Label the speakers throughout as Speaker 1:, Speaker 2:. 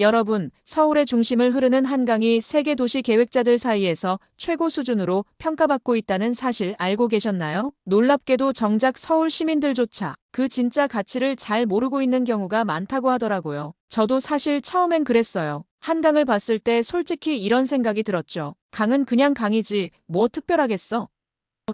Speaker 1: 여러분, 서울의 중심을 흐르는 한강이 세계 도시 계획자들 사이에서 최고 수준으로 평가받고 있다는 사실 알고 계셨나요? 놀랍게도 정작 서울 시민들조차 그 진짜 가치를 잘 모르고 있는 경우가 많다고 하더라고요. 저도 사실 처음엔 그랬어요. 한강을 봤을 때 솔직히 이런 생각이 들었죠. 강은 그냥 강이지, 뭐 특별하겠어?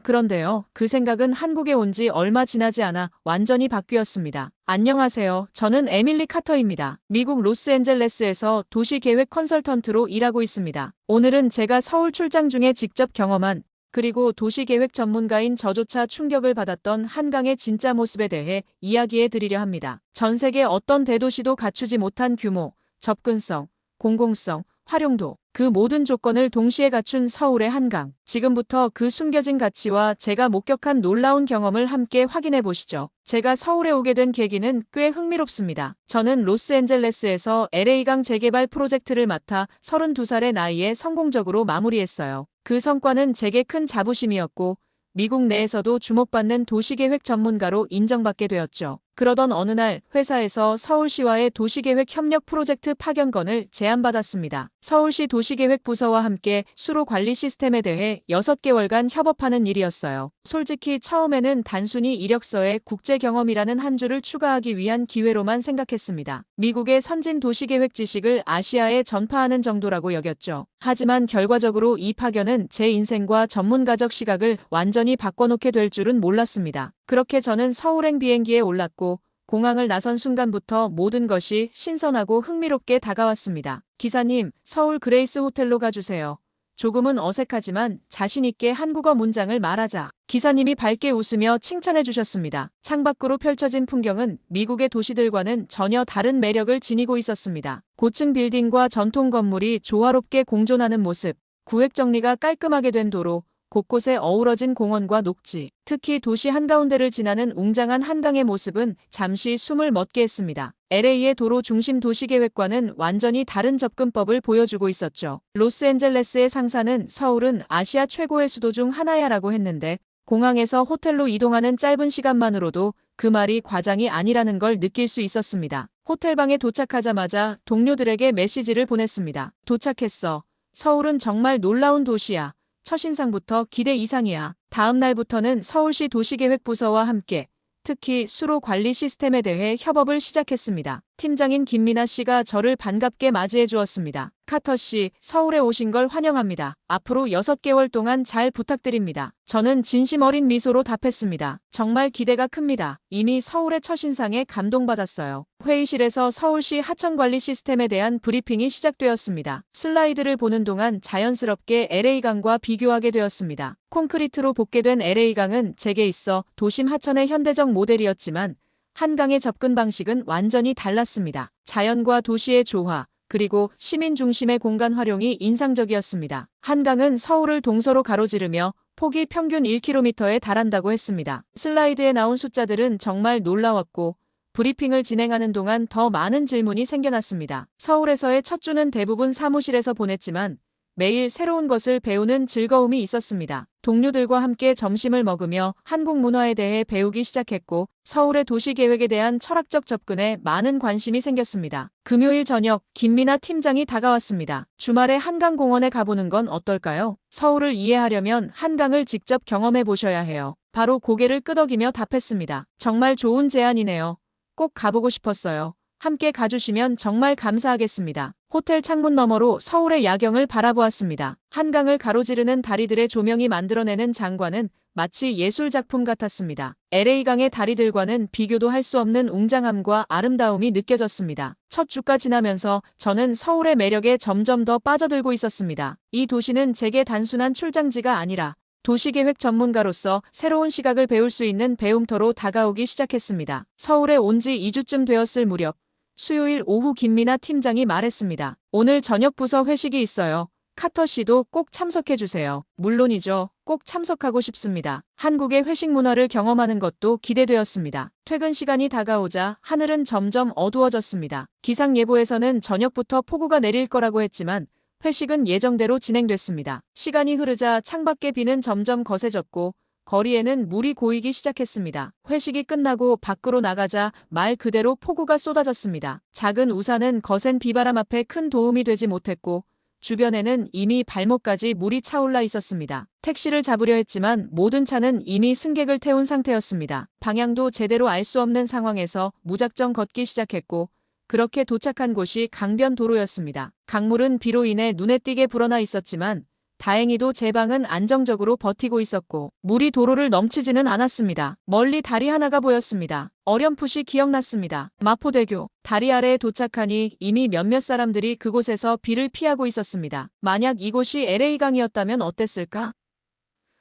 Speaker 1: 그런데요, 그 생각은 한국에 온 지 얼마 지나지 않아 완전히 바뀌었습니다. 안녕하세요. 저는 에밀리 카터입니다. 미국 로스앤젤레스에서 도시계획 컨설턴트로 일하고 있습니다. 오늘은 제가 서울 출장 중에 직접 경험한 그리고 도시계획 전문가인 저조차 충격을 받았던 한강의 진짜 모습에 대해 이야기해 드리려 합니다. 전 세계 어떤 대도시도 갖추지 못한 규모, 접근성, 공공성, 활용도, 그 모든 조건을 동시에 갖춘 서울의 한강. 지금부터 그 숨겨진 가치와 제가 목격한 놀라운 경험을 함께 확인해 보시죠. 제가 서울에 오게 된 계기는 꽤 흥미롭습니다. 저는 로스앤젤레스에서 LA강 재개발 프로젝트를 맡아 32살의 나이에 성공적으로 마무리했어요. 그 성과는 제게 큰 자부심이었고, 미국 내에서도 주목받는 도시계획 전문가로 인정받게 되었죠. 그러던 어느 날 회사에서 서울시와의 도시계획 협력 프로젝트 파견건을 제안받았습니다. 서울시 도시계획 부서와 함께 수로 관리 시스템에 대해 6개월간 협업하는 일이었어요. 솔직히 처음에는 단순히 이력서에 국제 경험이라는 한 줄을 추가하기 위한 기회로만 생각했습니다. 미국의 선진 도시계획 지식을 아시아에 전파하는 정도라고 여겼죠. 하지만 결과적으로 이 파견은 제 인생과 전문가적 시각을 완전히 바꿔놓게 될 줄은 몰랐습니다. 그렇게 저는 서울행 비행기에 올랐고 공항을 나선 순간부터 모든 것이 신선하고 흥미롭게 다가왔습니다. 기사님, 서울 그레이스 호텔로 가주세요. 조금은 어색하지만 자신있게 한국어 문장을 말하자. 기사님이 밝게 웃으며 칭찬해 주셨습니다. 창밖으로 펼쳐진 풍경은 미국의 도시들과는 전혀 다른 매력을 지니고 있었습니다. 고층 빌딩과 전통 건물이 조화롭게 공존하는 모습, 구획 정리가 깔끔하게 된 도로, 곳곳에 어우러진 공원과 녹지, 특히 도시 한가운데를 지나는 웅장한 한강의 모습은 잠시 숨을 멎게 했습니다. LA의 도로 중심 도시계획과는 완전히 다른 접근법을 보여주고 있었죠. 로스앤젤레스의 상사는 서울은 아시아 최고의 수도 중 하나야라고 했는데 공항에서 호텔로 이동하는 짧은 시간만으로도 그 말이 과장이 아니라는 걸 느낄 수 있었습니다. 호텔방에 도착하자마자 동료들에게 메시지를 보냈습니다. 도착했어. 서울은 정말 놀라운 도시야. 첫인상부터 기대 이상이야. 다음 날부터는 서울시 도시계획부서와 함께 특히 수로 관리 시스템에 대해 협업을 시작했습니다. 팀장인 김민아 씨가 저를 반갑게 맞이해 주었습니다. 카터 씨, 서울에 오신 걸 환영합니다. 앞으로 6개월 동안 잘 부탁드립니다. 저는 진심 어린 미소로 답했습니다. 정말 기대가 큽니다. 이미 서울의 첫인상에 감동받았어요. 회의실에서 서울시 하천관리 시스템에 대한 브리핑이 시작되었습니다. 슬라이드를 보는 동안 자연스럽게 LA강과 비교하게 되었습니다. 콘크리트로 복개된 LA강은 제게 있어 도심 하천의 현대적 모델이었지만 한강의 접근 방식은 완전히 달랐습니다. 자연과 도시의 조화, 그리고 시민 중심의 공간 활용이 인상적이었습니다. 한강은 서울을 동서로 가로지르며 폭이 평균 1km에 달한다고 했습니다. 슬라이드에 나온 숫자들은 정말 놀라웠고 브리핑을 진행하는 동안 더 많은 질문이 생겨났습니다. 서울에서의 첫 주는 대부분 사무실에서 보냈지만 매일 새로운 것을 배우는 즐거움이 있었습니다. 동료들과 함께 점심을 먹으며 한국 문화에 대해 배우기 시작했고 서울의 도시 계획에 대한 철학적 접근에 많은 관심이 생겼습니다. 금요일 저녁 김민아 팀장이 다가왔습니다. 주말에 한강공원에 가보는 건 어떨까요? 서울을 이해하려면 한강을 직접 경험해 보셔야 해요. 바로 고개를 끄덕이며 답했습니다. 정말 좋은 제안이네요. 꼭 가보고 싶었어요. 함께 가주시면 정말 감사하겠습니다. 호텔 창문 너머로 서울의 야경을 바라보았습니다. 한강을 가로지르는 다리들의 조명이 만들어내는 장관은 마치 예술 작품 같았습니다. LA강의 다리들과는 비교도 할 수 없는 웅장함과 아름다움이 느껴졌습니다. 첫 주가 지나면서 저는 서울의 매력에 점점 더 빠져들고 있었습니다. 이 도시는 제게 단순한 출장지가 아니라 도시계획 전문가로서 새로운 시각을 배울 수 있는 배움터로 다가오기 시작했습니다. 서울에 온 지 2주쯤 되었을 무렵 수요일 오후 김민아 팀장이 말했습니다. 오늘 저녁 부서 회식이 있어요. 카터 씨도 꼭 참석해 주세요. 물론이죠. 꼭 참석하고 싶습니다. 한국의 회식 문화를 경험하는 것도 기대되었습니다. 퇴근 시간이 다가오자 하늘은 점점 어두워졌습니다. 기상 예보에서는 저녁부터 폭우가 내릴 거라고 했지만 회식은 예정대로 진행됐습니다. 시간이 흐르자 창밖의 비는 점점 거세졌고 거리에는 물이 고이기 시작했습니다. 회식이 끝나고 밖으로 나가자 말 그대로 폭우가 쏟아졌습니다. 작은 우산은 거센 비바람 앞에 큰 도움이 되지 못했고 주변에는 이미 발목까지 물이 차올라 있었습니다. 택시를 잡으려 했지만 모든 차는 이미 승객을 태운 상태였습니다. 방향도 제대로 알 수 없는 상황에서 무작정 걷기 시작했고 그렇게 도착한 곳이 강변 도로였습니다. 강물은 비로 인해 눈에 띄게 불어나 있었지만 다행히도 제 방은 안정적으로 버티고 있었고 물이 도로를 넘치지는 않았습니다. 멀리 다리 하나가 보였습니다. 어렴풋이 기억났습니다. 마포대교 다리 아래에 도착하니 이미 몇몇 사람들이 그곳에서 비를 피하고 있었습니다. 만약 이곳이 LA강이었다면 어땠을까?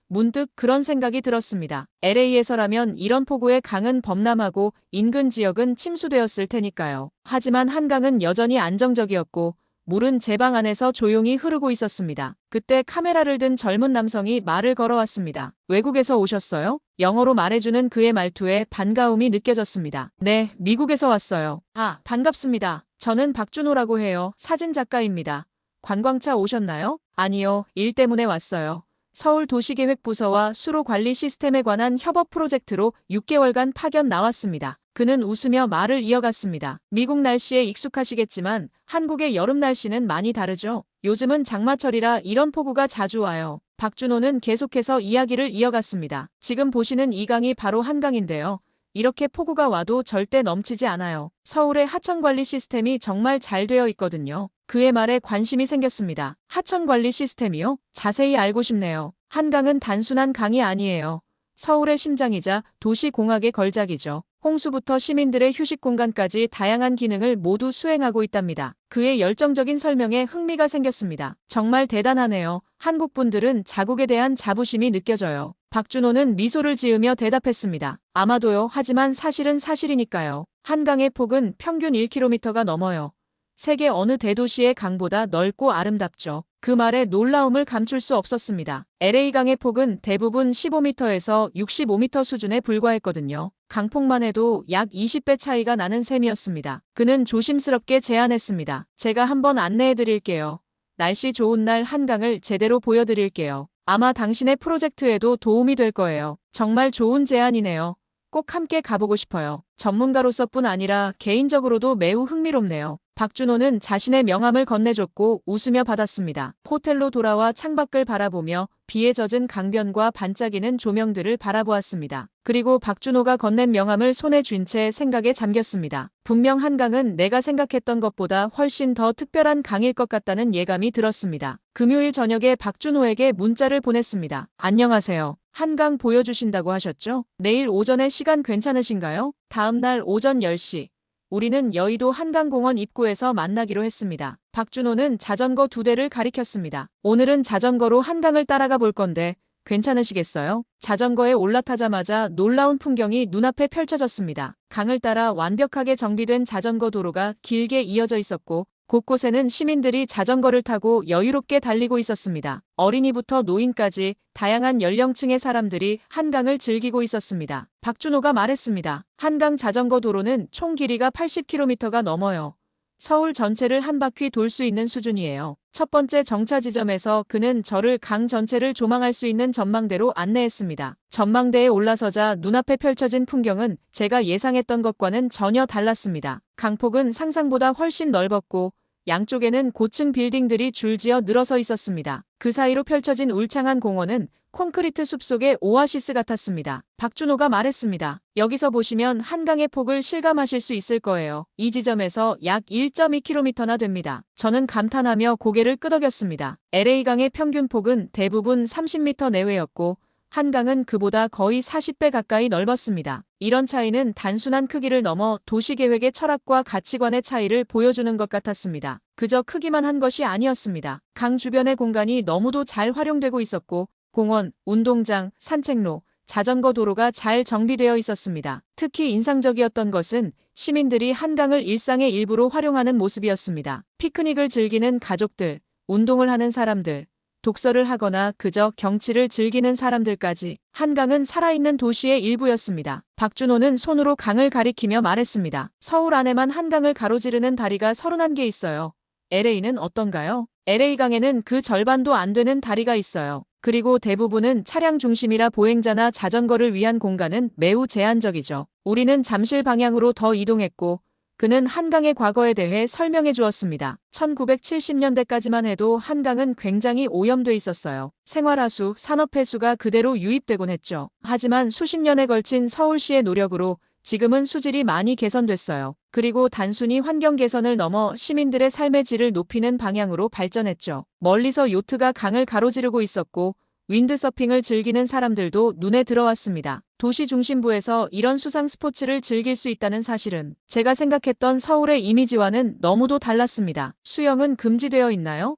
Speaker 1: 문득 그런 생각이 들었습니다. LA에서라면 이런 폭우에 강은 범람하고 인근 지역은 침수되었을 테니까요. 하지만 한강은 여전히 안정적이었고 물은 제 방 안에서 조용히 흐르고 있었습니다. 그때 카메라를 든 젊은 남성이 말을 걸어왔습니다. 외국에서 오셨어요? 영어로 말해주는 그의 말투에 반가움이 느껴졌습니다. 네, 미국에서 왔어요. 아, 반갑습니다. 저는 박준호라고 해요. 사진작가입니다. 관광차 오셨나요? 아니요, 일 때문에 왔어요. 서울 도시계획부서와 수로 관리 시스템에 관한 협업 프로젝트로 6개월간 파견 나왔습니다. 그는 웃으며 말을 이어갔습니다. 미국 날씨에 익숙하시겠지만 한국의 여름 날씨는 많이 다르죠. 요즘은 장마철이라 이런 폭우가 자주 와요. 박준호는 계속해서 이야기를 이어갔습니다. 지금 보시는 이 강이 바로 한강인데요. 이렇게 폭우가 와도 절대 넘치지 않아요. 서울의 하천관리 시스템이 정말 잘 되어 있거든요. 그의 말에 관심이 생겼습니다. 하천관리 시스템이요? 자세히 알고 싶네요. 한강은 단순한 강이 아니에요. 서울의 심장이자 도시공학의 걸작이죠. 홍수부터 시민들의 휴식 공간까지 다양한 기능을 모두 수행하고 있답니다. 그의 열정적인 설명에 흥미가 생겼습니다. 정말 대단하네요. 한국 분들은 자국에 대한 자부심이 느껴져요. 박준호는 미소를 지으며 대답했습니다. 아마도요. 하지만 사실은 사실이니까요. 한강의 폭은 평균 1km가 넘어요. 세계 어느 대도시의 강보다 넓고 아름답죠. 그 말에 놀라움을 감출 수 없었습니다. LA강의 폭은 대부분 15m에서 65m 수준에 불과했거든요. 강폭만 해도 약 20배 차이가 나는 셈이었습니다. 그는 조심스럽게 제안했습니다. 제가 한번 안내해 드릴게요. 날씨 좋은 날 한강을 제대로 보여드릴게요. 아마 당신의 프로젝트에도 도움이 될 거예요. 정말 좋은 제안이네요. 꼭 함께 가보고 싶어요. 전문가로서뿐 아니라 개인적으로도 매우 흥미롭네요. 박준호는 자신의 명함을 건네줬고 웃으며 받았습니다. 호텔로 돌아와 창밖을 바라보며 비에 젖은 강변과 반짝이는 조명들을 바라보았습니다. 그리고 박준호가 건넨 명함을 손에 쥔 채 생각에 잠겼습니다. 분명 한강은 내가 생각했던 것보다 훨씬 더 특별한 강일 것 같다는 예감이 들었습니다. 금요일 저녁에 박준호에게 문자를 보냈습니다. 안녕하세요. 한강 보여주신다고 하셨죠? 내일 오전에 시간 괜찮으신가요? 다음날 오전 10시. 우리는 여의도 한강공원 입구에서 만나기로 했습니다. 박준호는 자전거 두 대를 가리켰습니다. 오늘은 자전거로 한강을 따라가 볼 건데 괜찮으시겠어요? 자전거에 올라타자마자 놀라운 풍경이 눈앞에 펼쳐졌습니다. 강을 따라 완벽하게 정비된 자전거 도로가 길게 이어져 있었고 곳곳에는 시민들이 자전거를 타고 여유롭게 달리고 있었습니다. 어린이부터 노인까지 다양한 연령층의 사람들이 한강을 즐기고 있었습니다. 박준호가 말했습니다. 한강 자전거 도로는 총 길이가 80km가 넘어요. 서울 전체를 한 바퀴 돌 수 있는 수준이에요. 첫 번째 정차 지점에서 그는 저를 강 전체를 조망할 수 있는 전망대로 안내했습니다. 전망대에 올라서자 눈앞에 펼쳐진 풍경은 제가 예상했던 것과는 전혀 달랐습니다. 강폭은 상상보다 훨씬 넓었고 양쪽에는 고층 빌딩들이 줄지어 늘어서 있었습니다. 그 사이로 펼쳐진 울창한 공원은 콘크리트 숲속의 오아시스 같았습니다. 박준호가 말했습니다. 여기서 보시면 한강의 폭을 실감하실 수 있을 거예요. 이 지점에서 약 1.2km나 됩니다. 저는 감탄하며 고개를 끄덕였습니다. LA강의 평균 폭은 대부분 30m 내외였고 한강은 그보다 거의 40배 가까이 넓었습니다. 이런 차이는 단순한 크기를 넘어 도시계획의 철학과 가치관의 차이를 보여주는 것 같았습니다. 그저 크기만 한 것이 아니었습니다. 강 주변의 공간이 너무도 잘 활용되고 있었고 공원, 운동장, 산책로, 자전거 도로가 잘 정비되어 있었습니다. 특히 인상적이었던 것은 시민들이 한강을 일상의 일부로 활용하는 모습이었습니다. 피크닉을 즐기는 가족들, 운동을 하는 사람들, 독서를 하거나 그저 경치를 즐기는 사람들까지 한강은 살아있는 도시의 일부였습니다. 박준호는 손으로 강을 가리키며 말했습니다. 서울 안에만 한강을 가로지르는 다리가 31개 있어요. LA는 어떤가요? LA강에는 그 절반도 안 되는 다리가 있어요. 그리고 대부분은 차량 중심이라 보행자나 자전거를 위한 공간은 매우 제한적이죠. 우리는 잠실 방향으로 더 이동했고 그는 한강의 과거에 대해 설명해 주었습니다. 1970년대까지만 해도 한강은 굉장히 오염돼 있었어요. 생활하수, 산업폐수가 그대로 유입되곤 했죠. 하지만 수십 년에 걸친 서울시의 노력으로 지금은 수질이 많이 개선됐어요. 그리고 단순히 환경 개선을 넘어 시민들의 삶의 질을 높이는 방향으로 발전했죠. 멀리서 요트가 강을 가로지르고 있었고 윈드서핑을 즐기는 사람들도 눈에 들어왔습니다. 도시 중심부에서 이런 수상 스포츠를 즐길 수 있다는 사실은 제가 생각했던 서울의 이미지와는 너무도 달랐습니다. 수영은 금지되어 있나요?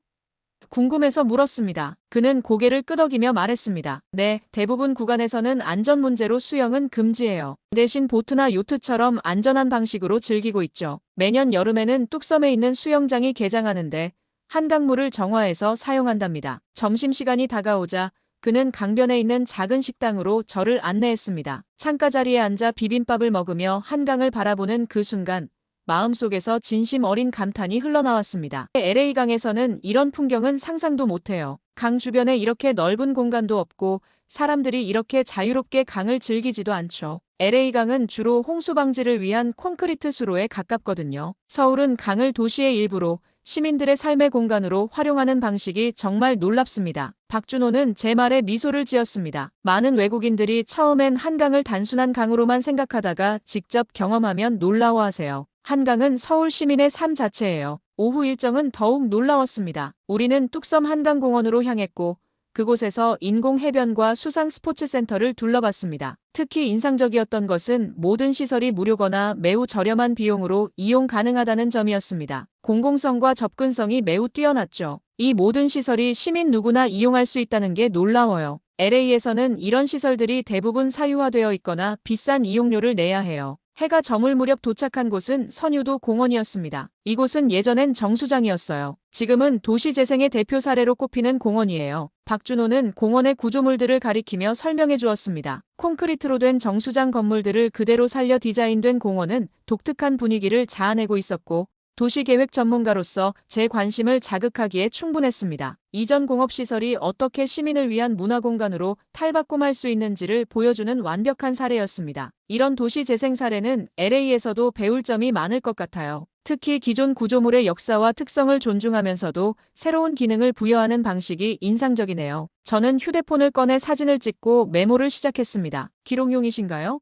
Speaker 1: 궁금해서 물었습니다. 그는 고개를 끄덕이며 말했습니다. 네, 대부분 구간에서는 안전 문제로 수영은 금지해요. 대신 보트나 요트처럼 안전한 방식으로 즐기고 있죠. 매년 여름에는 뚝섬에 있는 수영장이 개장하는데 한강물을 정화해서 사용한답니다. 점심시간이 다가오자 그는 강변에 있는 작은 식당으로 저를 안내했습니다. 창가 자리에 앉아 비빔밥을 먹으며 한강을 바라보는 그 순간 마음속에서 진심 어린 감탄이 흘러나왔습니다. LA강에서는 이런 풍경은 상상도 못해요. 강 주변에 이렇게 넓은 공간도 없고 사람들이 이렇게 자유롭게 강을 즐기지도 않죠. LA강은 주로 홍수 방지를 위한 콘크리트 수로에 가깝거든요. 서울은 강을 도시의 일부로 시민들의 삶의 공간으로 활용하는 방식이 정말 놀랍습니다. 박준호는 제 말에 미소를 지었습니다. 많은 외국인들이 처음엔 한강을 단순한 강으로만 생각하다가 직접 경험하면 놀라워하세요. 한강은 서울 시민의 삶 자체예요. 오후 일정은 더욱 놀라웠습니다. 우리는 뚝섬 한강공원으로 향했고 그곳에서 인공 해변과 수상 스포츠 센터를 둘러봤습니다. 특히 인상적이었던 것은 모든 시설이 무료거나 매우 저렴한 비용으로 이용 가능하다는 점이었습니다. 공공성과 접근성이 매우 뛰어났죠. 이 모든 시설이 시민 누구나 이용할 수 있다는 게 놀라워요. LA에서는 이런 시설들이 대부분 사유화되어 있거나 비싼 이용료를 내야 해요. 해가 저물 무렵 도착한 곳은 선유도 공원이었습니다. 이곳은 예전엔 정수장이었어요. 지금은 도시 재생의 대표 사례로 꼽히는 공원이에요. 박준호는 공원의 구조물들을 가리키며 설명해 주었습니다. 콘크리트로 된 정수장 건물들을 그대로 살려 디자인된 공원은 독특한 분위기를 자아내고 있었고 도시계획 전문가로서 제 관심을 자극하기에 충분했습니다. 이전 공업시설이 어떻게 시민을 위한 문화공간으로 탈바꿈할 수 있는지를 보여주는 완벽한 사례였습니다. 이런 도시 재생 사례는 LA에서도 배울 점이 많을 것 같아요. 특히 기존 구조물의 역사와 특성을 존중하면서도 새로운 기능을 부여하는 방식이 인상적이네요. 저는 휴대폰을 꺼내 사진을 찍고 메모를 시작했습니다. 기록용이신가요?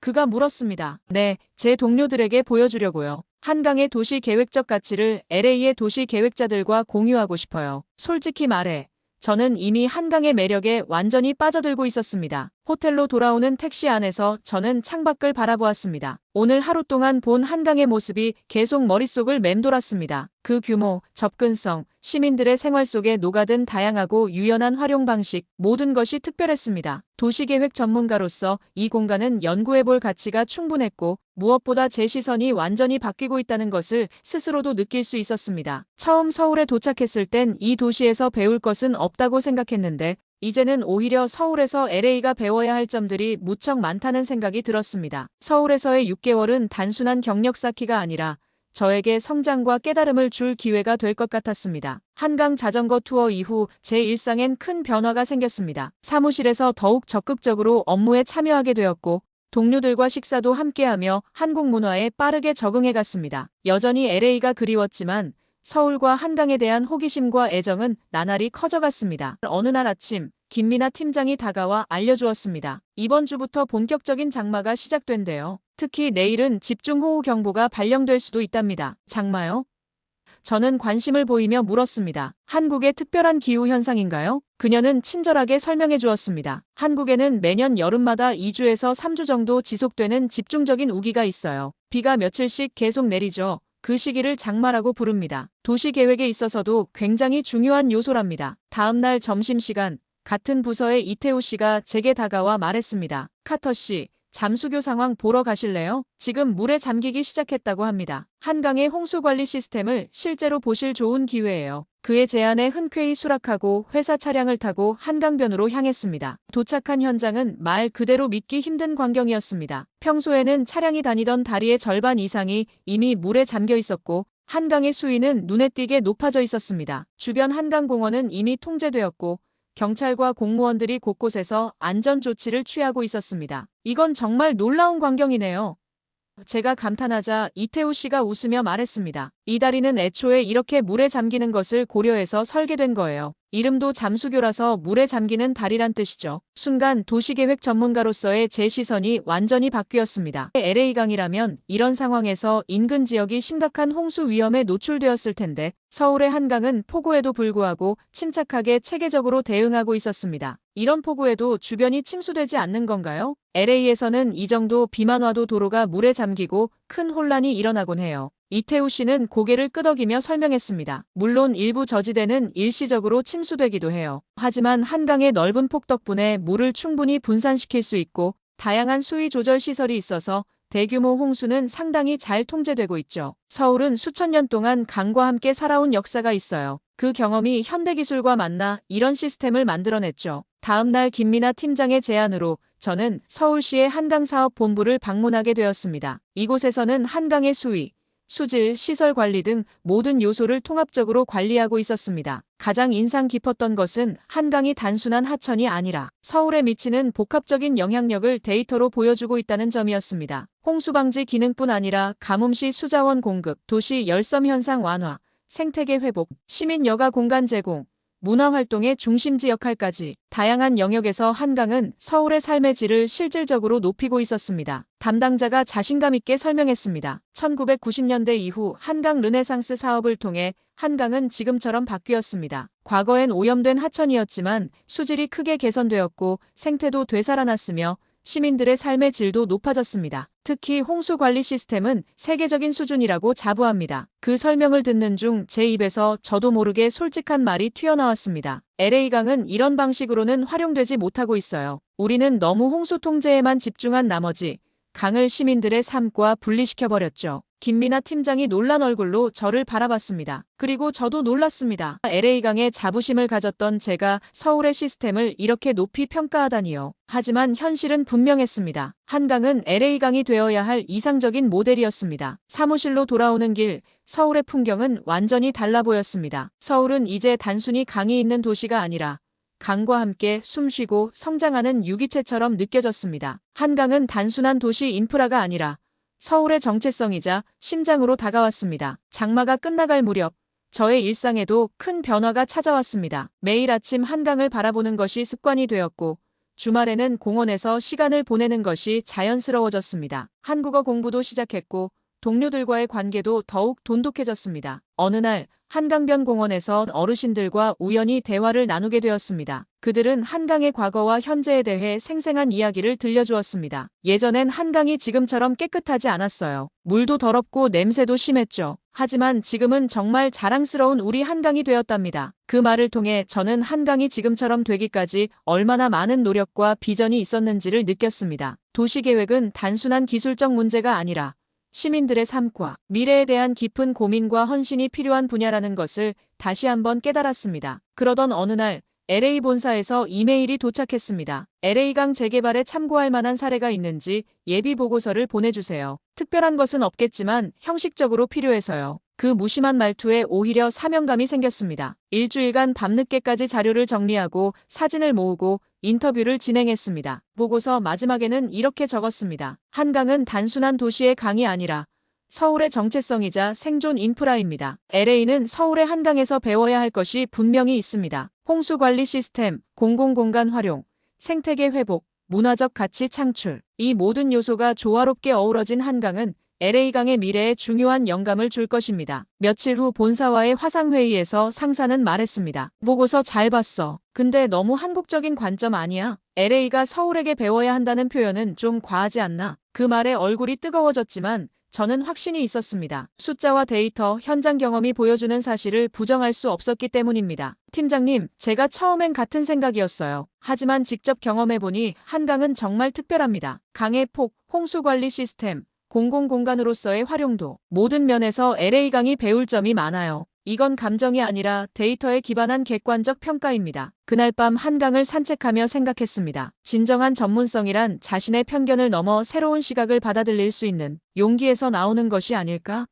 Speaker 1: 그가 물었습니다. 네, 제 동료들에게 보여주려고요. 한강의 도시 계획적 가치를 LA의 도시 계획자들과 공유하고 싶어요. 솔직히 말해, 저는 이미 한강의 매력에 완전히 빠져들고 있었습니다. 호텔로 돌아오는 택시 안에서 저는 창밖을 바라보았습니다. 오늘 하루 동안 본 한강의 모습이 계속 머릿속을 맴돌았습니다. 그 규모, 접근성, 시민들의 생활 속에 녹아든 다양하고 유연한 활용 방식, 모든 것이 특별했습니다. 도시계획 전문가로서 이 공간은 연구해볼 가치가 충분했고, 무엇보다 제 시선이 완전히 바뀌고 있다는 것을 스스로도 느낄 수 있었습니다. 처음 서울에 도착했을 땐 이 도시에서 배울 것은 없다고 생각했는데, 이제는 오히려 서울에서 LA가 배워야 할 점들이 무척 많다는 생각이 들었습니다. 서울에서의 6개월은 단순한 경력 쌓기가 아니라 저에게 성장과 깨달음을 줄 기회가 될 것 같았습니다. 한강 자전거 투어 이후 제 일상엔 큰 변화가 생겼습니다. 사무실에서 더욱 적극적으로 업무에 참여하게 되었고 동료들과 식사도 함께하며 한국 문화에 빠르게 적응해 갔습니다. 여전히 LA가 그리웠지만 서울과 한강에 대한 호기심과 애정은 나날이 커져갔습니다. 어느 날 아침 김미나 팀장이 다가와 알려주었습니다. 이번 주부터 본격적인 장마가 시작된대요. 특히 내일은 집중호우 경보가 발령될 수도 있답니다. 장마요? 저는 관심을 보이며 물었습니다. 한국의 특별한 기후 현상인가요? 그녀는 친절하게 설명해 주었습니다. 한국에는 매년 여름마다 2주에서 3주 정도 지속되는 집중적인 우기가 있어요. 비가 며칠씩 계속 내리죠. 그 시기를 장마라고 부릅니다. 도시 계획에 있어서도 굉장히 중요한 요소랍니다. 다음 날 점심시간 같은 부서의 이태우 씨가 제게 다가와 말했습니다. 카터 씨, 잠수교 상황 보러 가실래요? 지금 물에 잠기기 시작했다고 합니다. 한강의 홍수 관리 시스템을 실제로 보실 좋은 기회예요. 그의 제안에 흔쾌히 수락하고 회사 차량을 타고 한강변으로 향했습니다. 도착한 현장은 말 그대로 믿기 힘든 광경이었습니다. 평소에는 차량이 다니던 다리의 절반 이상이 이미 물에 잠겨 있었고 한강의 수위는 눈에 띄게 높아져 있었습니다. 주변 한강공원은 이미 통제되었고 경찰과 공무원들이 곳곳에서 안전 조치를 취하고 있었습니다. 이건 정말 놀라운 광경이네요. 제가 감탄하자 이태우 씨가 웃으며 말했습니다. 이 다리는 애초에 이렇게 물에 잠기는 것을 고려해서 설계된 거예요. 이름도 잠수교라서 물에 잠기는 다리란 뜻이죠. 순간 도시계획 전문가로서의 제 시선이 완전히 바뀌었습니다. LA강이라면 이런 상황에서 인근 지역이 심각한 홍수 위험에 노출되었을 텐데 서울의 한강은 폭우에도 불구하고 침착하게 체계적으로 대응하고 있었습니다. 이런 폭우에도 주변이 침수되지 않는 건가요? LA에서는 이 정도 비만 와도 도로가 물에 잠기고 큰 혼란이 일어나곤 해요. 이태우 씨는 고개를 끄덕이며 설명했습니다. 물론 일부 저지대는 일시적으로 침수되기도 해요. 하지만 한강의 넓은 폭 덕분에 물을 충분히 분산시킬 수 있고 다양한 수위 조절 시설이 있어서 대규모 홍수는 상당히 잘 통제되고 있죠. 서울은 수천 년 동안 강과 함께 살아온 역사가 있어요. 그 경험이 현대기술과 만나 이런 시스템을 만들어냈죠. 다음 날 김민아 팀장의 제안으로 저는 서울시의 한강사업본부를 방문하게 되었습니다. 이곳에서는 한강의 수위, 수질, 시설 관리 등 모든 요소를 통합적으로 관리하고 있었습니다. 가장 인상 깊었던 것은 한강이 단순한 하천이 아니라 서울에 미치는 복합적인 영향력을 데이터로 보여주고 있다는 점이었습니다. 홍수 방지 기능뿐 아니라 가뭄시 수자원 공급, 도시 열섬 현상 완화, 생태계 회복, 시민 여가 공간 제공, 문화활동의 중심지 역할까지 다양한 영역에서 한강은 서울의 삶의 질을 실질적으로 높이고 있었습니다. 담당자가 자신감 있게 설명했습니다. 1990년대 이후 한강 르네상스 사업을 통해 한강은 지금처럼 바뀌었습니다. 과거엔 오염된 하천이었지만 수질이 크게 개선되었고 생태도 되살아났으며 시민들의 삶의 질도 높아졌습니다. 특히 홍수 관리 시스템은 세계적인 수준이라고 자부합니다. 그 설명을 듣는 중 제 입에서 저도 모르게 솔직한 말이 튀어나왔습니다. LA강은 이런 방식으로는 활용되지 못하고 있어요. 우리는 너무 홍수 통제에만 집중한 나머지 강을 시민들의 삶과 분리시켜버렸죠. 김민아 팀장이 놀란 얼굴로 저를 바라봤습니다. 그리고 저도 놀랐습니다. LA강에 자부심을 가졌던 제가 서울의 시스템을 이렇게 높이 평가하다니요. 하지만 현실은 분명했습니다. 한강은 LA강이 되어야 할 이상적인 모델이었습니다. 사무실로 돌아오는 길, 서울의 풍경은 완전히 달라 보였습니다. 서울은 이제 단순히 강이 있는 도시가 아니라 강과 함께 숨쉬고 성장하는 유기체처럼 느껴졌습니다. 한강은 단순한 도시 인프라가 아니라 서울의 정체성이자 심장으로 다가왔습니다. 장마가 끝나갈 무렵 저의 일상에도 큰 변화가 찾아왔습니다. 매일 아침 한강을 바라보는 것이 습관이 되었고 주말에는 공원에서 시간을 보내는 것이 자연스러워졌습니다. 한국어 공부도 시작했고 동료들과의 관계도 더욱 돈독해졌습니다. 어느 날 한강변 공원에서 어르신들과 우연히 대화를 나누게 되었습니다. 그들은 한강의 과거와 현재에 대해 생생한 이야기를 들려주었습니다. 예전엔 한강이 지금처럼 깨끗하지 않았어요. 물도 더럽고 냄새도 심했죠. 하지만 지금은 정말 자랑스러운 우리 한강이 되었답니다. 그 말을 통해 저는 한강이 지금처럼 되기까지 얼마나 많은 노력과 비전이 있었는지를 느꼈습니다. 도시계획은 단순한 기술적 문제가 아니라 시민들의 삶과 미래에 대한 깊은 고민과 헌신이 필요한 분야라는 것을 다시 한번 깨달았습니다. 그러던 어느 날 LA 본사에서 이메일이 도착했습니다. LA강 재개발에 참고할 만한 사례가 있는지 예비 보고서를 보내주세요. 특별한 것은 없겠지만 형식적으로 필요해서요. 그 무심한 말투에 오히려 사명감이 생겼습니다. 일주일간 밤늦게까지 자료를 정리하고 사진을 모으고 인터뷰를 진행했습니다. 보고서 마지막에는 이렇게 적었습니다. 한강은 단순한 도시의 강이 아니라 서울의 정체성이자 생존 인프라입니다. LA는 서울의 한강에서 배워야 할 것이 분명히 있습니다. 홍수 관리 시스템, 공공공간 활용, 생태계 회복, 문화적 가치 창출. 이 모든 요소가 조화롭게 어우러진 한강은 LA강의 미래에 중요한 영감을 줄 것입니다. 며칠 후 본사와의 화상회의에서 상사는 말했습니다. 보고서 잘 봤어. 근데 너무 한국적인 관점 아니야? LA가 서울에게 배워야 한다는 표현은 좀 과하지 않나? 그 말에 얼굴이 뜨거워졌지만 저는 확신이 있었습니다. 숫자와 데이터, 현장 경험이 보여주는 사실을 부정할 수 없었기 때문입니다. 팀장님, 제가 처음엔 같은 생각이었어요. 하지만 직접 경험해보니 한강은 정말 특별합니다. 강의 폭, 홍수 관리 시스템, 공공공간으로서의 활용도, 모든 면에서 LA강이 배울 점이 많아요. 이건 감정이 아니라 데이터에 기반한 객관적 평가입니다. 그날 밤 한강을 산책하며 생각했습니다. 진정한 전문성이란 자신의 편견을 넘어 새로운 시각을 받아들일 수 있는 용기에서 나오는 것이 아닐까?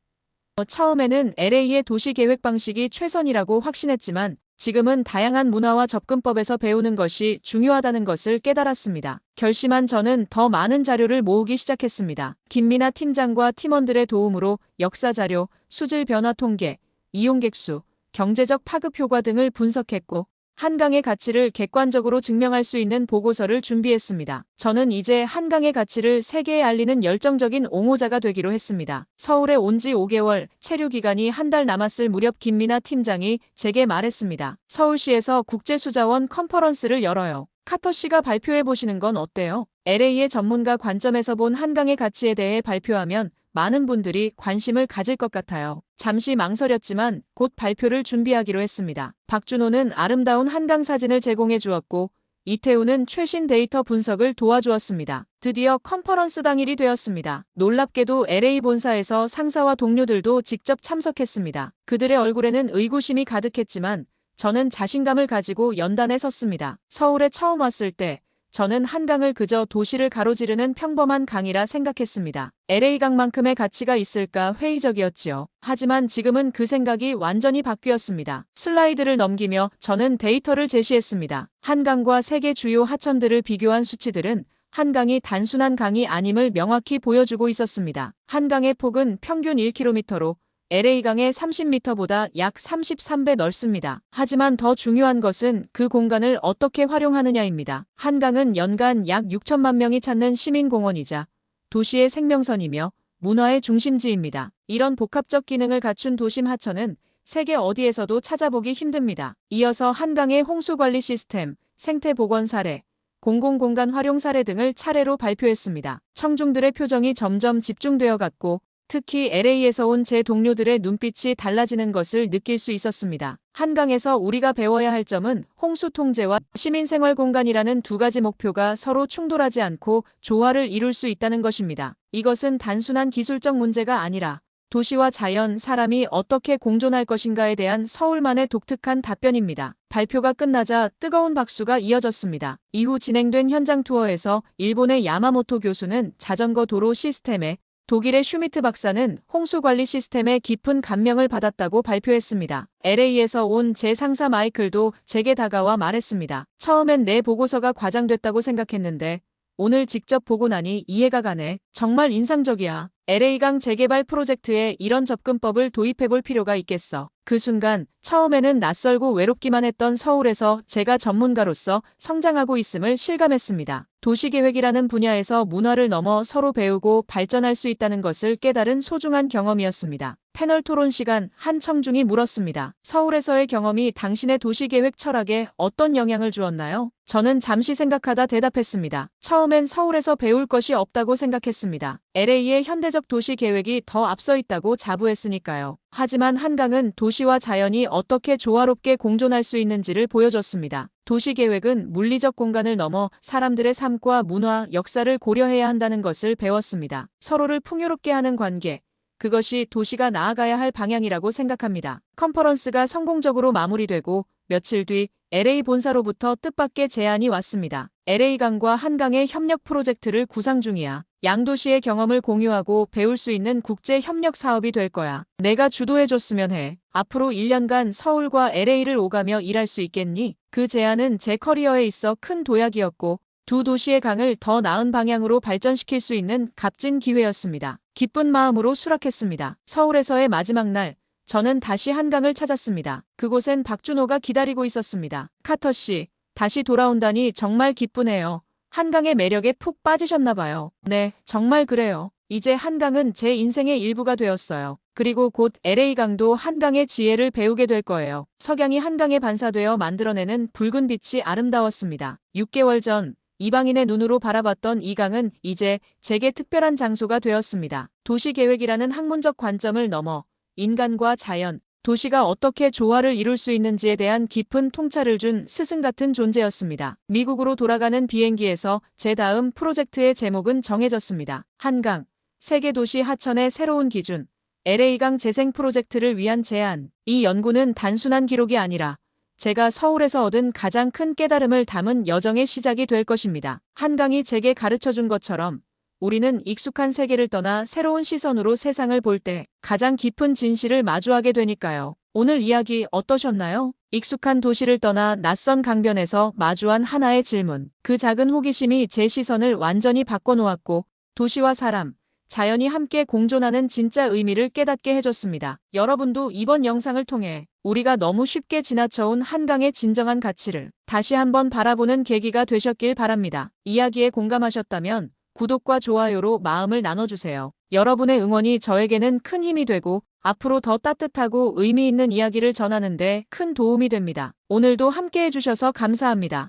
Speaker 1: 처음에는 LA의 도시 계획 방식이 최선이라고 확신했지만 지금은 다양한 문화와 접근법에서 배우는 것이 중요하다는 것을 깨달았습니다. 결심한 저는 더 많은 자료를 모으기 시작했습니다. 김민아 팀장과 팀원들의 도움으로 역사 자료, 수질 변화 통계, 이용객 수, 경제적 파급 효과 등을 분석했고 한강의 가치를 객관적으로 증명할 수 있는 보고서를 준비했습니다. 저는 이제 한강의 가치를 세계에 알리는 열정적인 옹호자가 되기로 했습니다. 서울에 온 지 5개월, 체류 기간이 한 달 남았을 무렵 김민아 팀장이 제게 말했습니다. 서울시에서 국제수자원 컨퍼런스를 열어요. 카터 씨가 발표해 보시는 건 어때요? LA의 전문가 관점에서 본 한강의 가치에 대해 발표하면 많은 분들이 관심을 가질 것 같아요. 잠시 망설였지만 곧 발표를 준비하기로 했습니다. 박준호는 아름다운 한강 사진을 제공해 주었고 이태우는 최신 데이터 분석을 도와주었습니다. 드디어 컨퍼런스 당일이 되었습니다. 놀랍게도 LA 본사에서 상사와 동료들도 직접 참석했습니다. 그들의 얼굴에는 의구심이 가득했지만 저는 자신감을 가지고 연단에 섰습니다. 서울에 처음 왔을 때 저는 한강을 그저 도시를 가로지르는 평범한 강이라 생각했습니다. LA강만큼의 가치가 있을까 회의적이었지요. 하지만 지금은 그 생각이 완전히 바뀌었습니다. 슬라이드를 넘기며 저는 데이터를 제시했습니다. 한강과 세계 주요 하천들을 비교한 수치들은 한강이 단순한 강이 아님을 명확히 보여주고 있었습니다. 한강의 폭은 평균 1km로 LA강의 30m보다 약 33배 넓습니다. 하지만 더 중요한 것은 그 공간을 어떻게 활용하느냐입니다. 한강은 연간 약 6천만 명이 찾는 시민공원이자 도시의 생명선이며 문화의 중심지입니다. 이런 복합적 기능을 갖춘 도심 하천은 세계 어디에서도 찾아보기 힘듭니다. 이어서 한강의 홍수관리 시스템, 생태보건 사례, 공공공간 활용 사례 등을 차례로 발표했습니다. 청중들의 표정이 점점 집중되어 갔고 특히 LA에서 온 제 동료들의 눈빛이 달라지는 것을 느낄 수 있었습니다. 한강에서 우리가 배워야 할 점은 홍수 통제와 시민 생활 공간이라는 두 가지 목표가 서로 충돌하지 않고 조화를 이룰 수 있다는 것입니다. 이것은 단순한 기술적 문제가 아니라 도시와 자연, 사람이 어떻게 공존할 것인가에 대한 서울만의 독특한 답변입니다. 발표가 끝나자 뜨거운 박수가 이어졌습니다. 이후 진행된 현장 투어에서 일본의 야마모토 교수는 자전거 도로 시스템에 독일의 슈미트 박사는 홍수 관리 시스템에 깊은 감명을 받았다고 발표했습니다. LA에서 온 제 상사 마이클도 제게 다가와 말했습니다. 처음엔 내 보고서가 과장됐다고 생각했는데 오늘 직접 보고 나니 이해가 가네. 정말 인상적이야. LA강 재개발 프로젝트에 이런 접근법을 도입해볼 필요가 있겠어. 그 순간 처음에는 낯설고 외롭기만 했던 서울에서 제가 전문가로서 성장하고 있음을 실감했습니다. 도시계획이라는 분야에서 문화를 넘어 서로 배우고 발전할 수 있다는 것을 깨달은 소중한 경험이었습니다. 패널 토론 시간 한 청중이 물었습니다. 서울에서의 경험이 당신의 도시계획 철학에 어떤 영향을 주었나요? 저는 잠시 생각하다 대답했습니다. 처음엔 서울에서 배울 것이 없다고 생각했습니다. LA의 현대적 도시 계획이 더 앞서 있다고 자부했으니까요. 하지만 한강은 도시와 자연이 어떻게 조화롭게 공존할 수 있는지를 보여줬습니다. 도시 계획은 물리적 공간을 넘어 사람들의 삶과 문화, 역사를 고려해야 한다는 것을 배웠습니다. 서로를 풍요롭게 하는 관계, 그것이 도시가 나아가야 할 방향이라고 생각합니다. 컨퍼런스가 성공적으로 마무리되고 며칠 뒤 LA 본사로부터 뜻밖의 제안이 왔습니다. LA강과 한강의 협력 프로젝트를 구상 중이야. 양도시의 경험을 공유하고 배울 수 있는 국제 협력 사업이 될 거야. 내가 주도해줬으면 해. 앞으로 1년간 서울과 LA를 오가며 일할 수 있겠니? 그 제안은 제 커리어에 있어 큰 도약이었고 두 도시의 강을 더 나은 방향으로 발전시킬 수 있는 값진 기회였습니다. 기쁜 마음으로 수락했습니다. 서울에서의 마지막 날, 저는 다시 한강을 찾았습니다. 그곳엔 박준호가 기다리고 있었습니다. 카터 씨, 다시 돌아온다니 정말 기쁘네요. 한강의 매력에 푹 빠지셨나 봐요. 네, 정말 그래요. 이제 한강은 제 인생의 일부가 되었어요. 그리고 곧 LA강도 한강의 지혜를 배우게 될 거예요. 석양이 한강에 반사되어 만들어내는 붉은 빛이 아름다웠습니다. 6개월 전 이방인의 눈으로 바라봤던 이 강은 이제 제게 특별한 장소가 되었습니다. 도시계획이라는 학문적 관점을 넘어 인간과 자연, 도시가 어떻게 조화를 이룰 수 있는지에 대한 깊은 통찰을 준 스승 같은 존재였습니다. 미국으로 돌아가는 비행기에서 제 다음 프로젝트의 제목은 정해졌습니다. 한강, 세계 도시 하천의 새로운 기준, LA강 재생 프로젝트를 위한 제안. 이 연구는 단순한 기록이 아니라 제가 서울에서 얻은 가장 큰 깨달음을 담은 여정의 시작이 될 것입니다. 한강이 제게 가르쳐 준 것처럼 우리는 익숙한 세계를 떠나 새로운 시선으로 세상을 볼 때 가장 깊은 진실을 마주하게 되니까요. 오늘 이야기 어떠셨나요? 익숙한 도시를 떠나 낯선 강변에서 마주한 하나의 질문. 그 작은 호기심이 제 시선을 완전히 바꿔놓았고 도시와 사람, 자연이 함께 공존하는 진짜 의미를 깨닫게 해줬습니다. 여러분도 이번 영상을 통해 우리가 너무 쉽게 지나쳐온 한강의 진정한 가치를 다시 한번 바라보는 계기가 되셨길 바랍니다. 이야기에 공감하셨다면 구독과 좋아요로 마음을 나눠주세요. 여러분의 응원이 저에게는 큰 힘이 되고 앞으로 더 따뜻하고 의미 있는 이야기를 전하는데 큰 도움이 됩니다. 오늘도 함께 해주셔서 감사합니다.